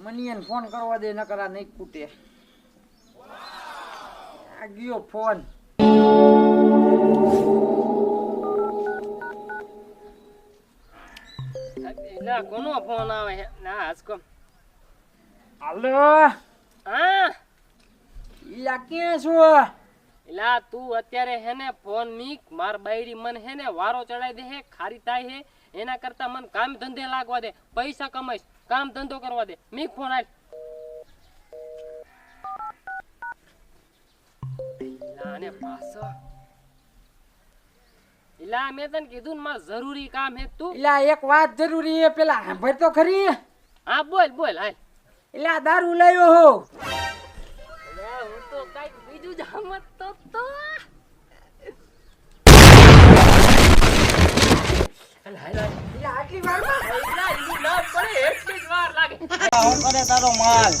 મનિયન phone કરવા દે નકર નહીં કૂટે આ ગયો ફોન. ના કોનો ફોન આવે? છે ના હસકો હાલો? હા. ઈલા ક્યાં છો? એલા તું અત્યારે હે ને ફોન મીક માર બાયરી મન હે ને વારો ચડાઈ દે હે ખારી થાય હે એના કરતા મન કામ ધંધે લાગવા દે પૈસા કમાઈશ કામ ધંધો કરવા દે. મીક ફોન આલ. પાછો એલા મેં તને કીધું ને માર જરૂરી કામ હે તું. ઇલા એક વાત જરૂરી હે પેલા સાંભળ તો ખરી. હા બોલ બોલ હાલ. ઇલા દારૂ લાવ્યો હો કાંઈક બીજું જામત તો હાલ, હાલ, હાલ. ઈલા આટલી વારમાં એલા, ઈ ના પડે એટલી જ વાર લાગે. કરે તારો માલ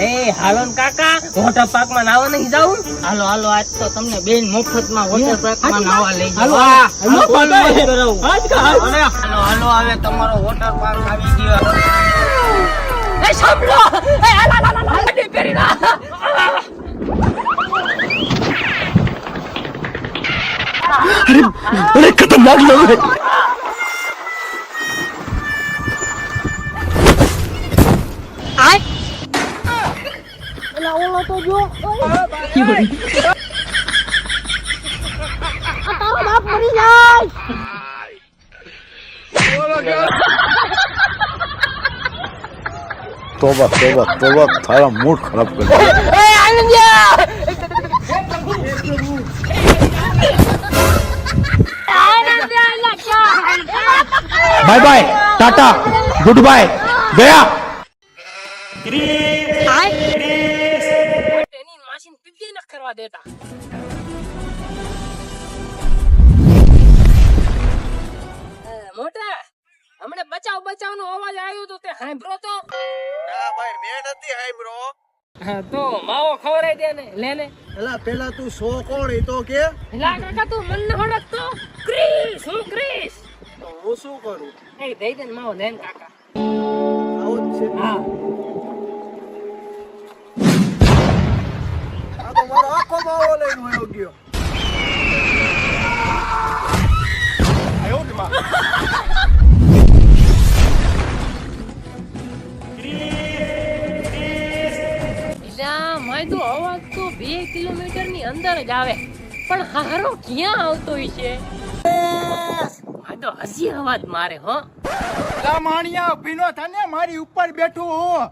એ હાલો કાકા વોટર પાર્કમાં નાવા નહીં જાવું હાલો હાલો આજ તો તમને બેન મફતમાં વોટર પાર્કમાં નાવા લઈ હાલો, હાલો હાલો હવે તમારો વોટર પાર્ક આવી ગયો એ સાંભળો એ હાલ, હાલ, હાલ, હાલ, હાલ, પેરી ના. तोबा तोबा तोबा थारा मूड खराब कर दिया bye bye tata good by bye tata good bye ગયા કરવા દેતા મોટા બચાવ બચાવ નો અવાજ આવ્યો તો તે સાંભળો તો. ના ભાઈ મેં નથી સાંભળો તો માવો ખવરાઈ દે ને લેને એલા પેલા તું સો કોણ એ તો કે. એલા કાકા તું મન ન હડક તો. કરું એ દઈ દે ને માવો કાકા. આવું જ છે. હા. આ તો મારો આખો માવો લઈને વયો ગયો. ઈલા માય તો અવાજ તો બે કિલોમીટરની અંદર જ આવે. પણ હારો ક્યાં આવતો હોય છે તો હજી અવાજ મારે હો. માણિયા ભીનો થાને મારી ઉપર બેઠું હું.